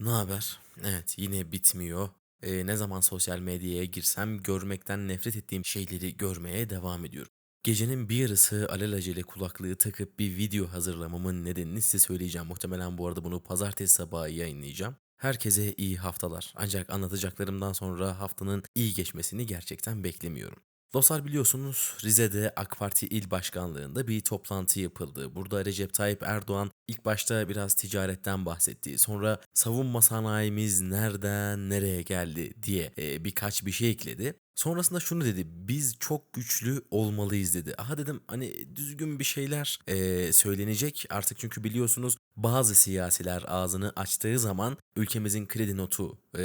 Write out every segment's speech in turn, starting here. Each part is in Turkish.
Ne haber? Evet, yine bitmiyor. Ee, ne zaman sosyal medyaya girsem görmekten nefret ettiğim şeyleri görmeye devam ediyorum. Gecenin bir yarısı alelacele kulaklığı takıp bir video hazırlamamın nedenini size söyleyeceğim. Muhtemelen bu arada bunu pazartesi sabahı yayınlayacağım. Herkese iyi haftalar. Ancak anlatacaklarımdan sonra haftanın iyi geçmesini gerçekten beklemiyorum. Dostlar biliyorsunuz Rize'de AK Parti il başkanlığında bir toplantı yapıldı. Burada Recep Tayyip Erdoğan ilk başta biraz ticaretten bahsetti. Sonra savunma sanayimiz nereden nereye geldi diye e, birkaç bir şey ekledi. Sonrasında şunu dedi. Biz çok güçlü olmalıyız dedi. Aha dedim hani düzgün bir şeyler e, söylenecek artık çünkü biliyorsunuz bazı siyasiler ağzını açtığı zaman ülkemizin kredi notu e,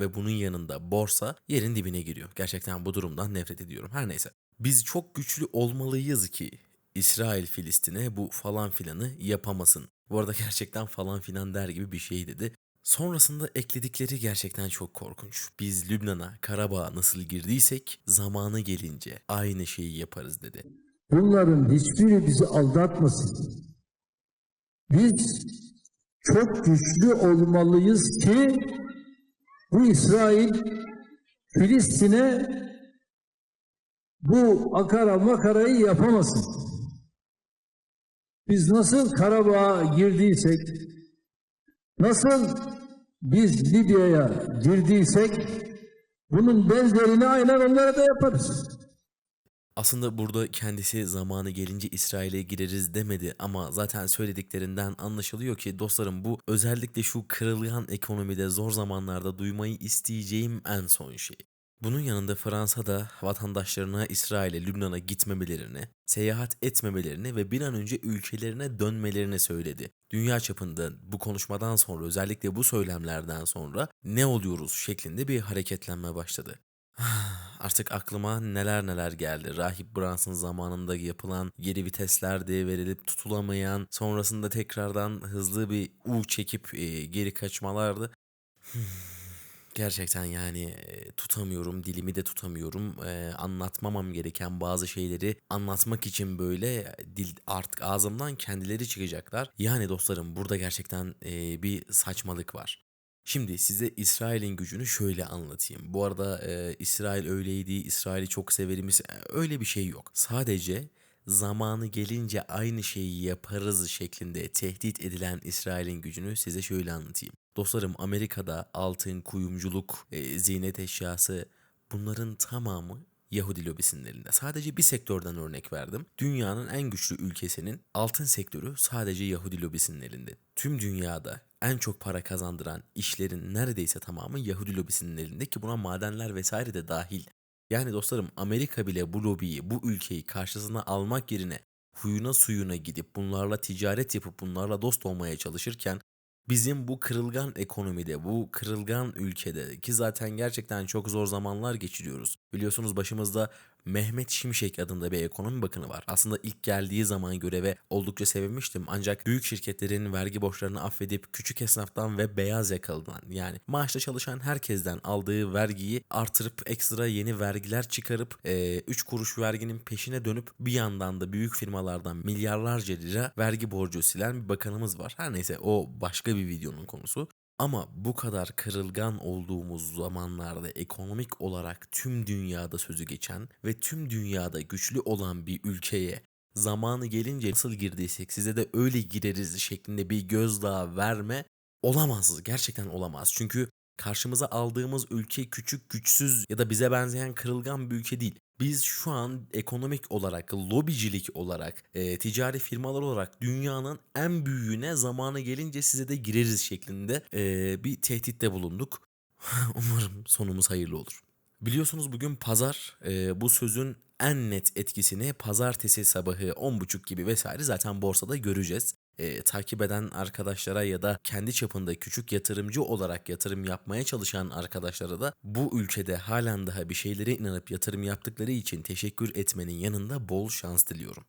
ve bunun yanında borsa yerin dibine giriyor. Gerçekten bu durumdan nefret ediyorum. Her neyse. Biz çok güçlü olmalıyız ki İsrail Filistin'e bu falan filanı yapamasın. Bu arada gerçekten falan filan der gibi bir şey dedi. Sonrasında ekledikleri gerçekten çok korkunç. Biz Lübnan'a, Karabağ'a nasıl girdiysek zamanı gelince aynı şeyi yaparız dedi. Bunların hiçbiri bizi aldatmasın. Biz çok güçlü olmalıyız ki bu İsrail Filistin'e bu akara makarayı yapamasın. Biz nasıl Karabağ'a girdiysek, nasıl biz Libya'ya girdiysek, bunun benzerini aynen onlara da yaparız. Aslında burada kendisi zamanı gelince İsrail'e gireriz demedi ama zaten söylediklerinden anlaşılıyor ki dostlarım bu özellikle şu kırılgan ekonomide zor zamanlarda duymayı isteyeceğim en son şey. Bunun yanında Fransa da vatandaşlarına İsrail'e, Lübnan'a gitmemelerini, seyahat etmemelerini ve bir an önce ülkelerine dönmelerini söyledi. Dünya çapında bu konuşmadan sonra özellikle bu söylemlerden sonra ne oluyoruz şeklinde bir hareketlenme başladı. Artık aklıma neler neler geldi. Rahip Brunson zamanında yapılan geri viteslerdi, verilip tutulamayan, sonrasında tekrardan hızlı bir U çekip e, geri kaçmalardı. Gerçekten yani tutamıyorum, dilimi de tutamıyorum. E, anlatmamam gereken bazı şeyleri anlatmak için böyle dil artık ağzımdan kendileri çıkacaklar. Yani dostlarım burada gerçekten e, bir saçmalık var. Şimdi size İsrail'in gücünü şöyle anlatayım. Bu arada e, İsrail öyleydi, İsrail'i çok severimiz öyle bir şey yok. Sadece zamanı gelince aynı şeyi yaparız şeklinde tehdit edilen İsrail'in gücünü size şöyle anlatayım. Dostlarım Amerika'da altın, kuyumculuk, e, ziynet eşyası bunların tamamı Yahudi lobisinin elinde. Sadece bir sektörden örnek verdim. Dünyanın en güçlü ülkesinin altın sektörü sadece Yahudi lobisinin elinde. Tüm dünyada en çok para kazandıran işlerin neredeyse tamamı Yahudi lobisinin elinde ki buna madenler vesaire de dahil. Yani dostlarım Amerika bile bu lobiyi, bu ülkeyi karşısına almak yerine huyuna suyuna gidip bunlarla ticaret yapıp bunlarla dost olmaya çalışırken bizim bu kırılgan ekonomide, bu kırılgan ülkede ki zaten gerçekten çok zor zamanlar geçiriyoruz. Biliyorsunuz başımızda Mehmet Şimşek adında bir ekonomi bakanı var. Aslında ilk geldiği zaman göreve oldukça sevinmiştim. Ancak büyük şirketlerin vergi borçlarını affedip küçük esnaftan ve beyaz yakalıdan yani maaşla çalışan herkesten aldığı vergiyi artırıp ekstra yeni vergiler çıkarıp 3 e, kuruş verginin peşine dönüp bir yandan da büyük firmalardan milyarlarca lira vergi borcu silen bir bakanımız var. Her neyse o başka videonun konusu. Ama bu kadar kırılgan olduğumuz zamanlarda ekonomik olarak tüm dünyada sözü geçen ve tüm dünyada güçlü olan bir ülkeye zamanı gelince nasıl girdiysek size de öyle gireriz şeklinde bir gözdağı verme olamaz. Gerçekten olamaz. Çünkü karşımıza aldığımız ülke küçük, güçsüz ya da bize benzeyen kırılgan bir ülke değil. Biz şu an ekonomik olarak, lobicilik olarak, e, ticari firmalar olarak dünyanın en büyüğüne zamanı gelince size de gireriz şeklinde e, bir tehditte bulunduk. Umarım sonumuz hayırlı olur. Biliyorsunuz bugün pazar e, bu sözün en net etkisini pazartesi sabahı 10.30 gibi vesaire zaten borsada göreceğiz e, takip eden arkadaşlara ya da kendi çapında küçük yatırımcı olarak yatırım yapmaya çalışan arkadaşlara da bu ülkede halen daha bir şeylere inanıp yatırım yaptıkları için teşekkür etmenin yanında bol şans diliyorum.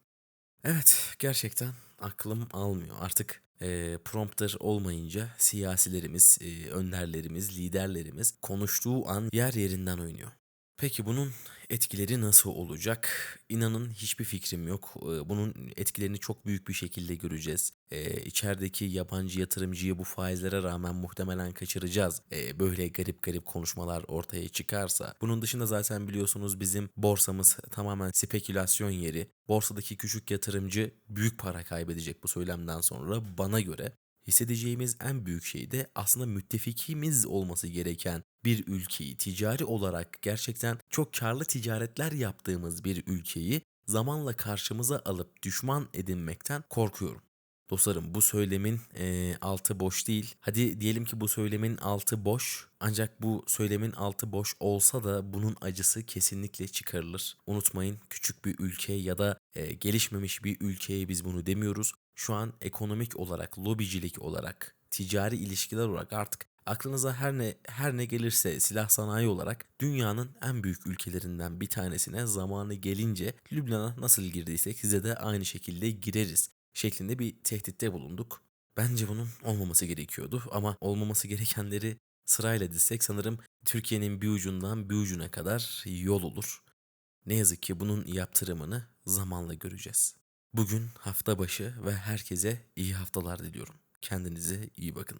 Evet gerçekten aklım almıyor artık e, prompter olmayınca siyasilerimiz, e, önderlerimiz, liderlerimiz konuştuğu an yer yerinden oynuyor. Peki bunun etkileri nasıl olacak? İnanın hiçbir fikrim yok. Ee, Bunun etkilerini çok büyük bir şekilde göreceğiz. Ee, içerideki yabancı yatırımcıyı bu faizlere rağmen muhtemelen kaçıracağız. Ee, böyle garip garip konuşmalar ortaya çıkarsa. Bunun dışında zaten biliyorsunuz bizim borsamız tamamen spekülasyon yeri. Borsadaki küçük yatırımcı büyük para kaybedecek bu söylemden sonra bana göre. Hissedeceğimiz en büyük şey de aslında müttefikimiz olması gereken bir ülkeyi ticari olarak gerçekten çok karlı ticaretler yaptığımız bir ülkeyi zamanla karşımıza alıp düşman edinmekten korkuyorum. Dostlarım bu söylemin eee, altı boş değil. Hadi diyelim ki bu söylemin altı boş. Ancak bu söylemin altı boş olsa da bunun acısı kesinlikle çıkarılır. Unutmayın küçük bir ülke ya da eee, gelişmemiş bir ülkeye biz bunu demiyoruz. Şu an ekonomik olarak, lobicilik olarak, ticari ilişkiler olarak artık aklınıza her ne her ne gelirse silah sanayi olarak dünyanın en büyük ülkelerinden bir tanesine zamanı gelince Lübnan'a nasıl girdiysek size de aynı şekilde gireriz şeklinde bir tehditte bulunduk. Bence bunun olmaması gerekiyordu ama olmaması gerekenleri sırayla dizsek sanırım Türkiye'nin bir ucundan bir ucuna kadar yol olur. Ne yazık ki bunun yaptırımını zamanla göreceğiz. Bugün hafta başı ve herkese iyi haftalar diliyorum. Kendinize iyi bakın.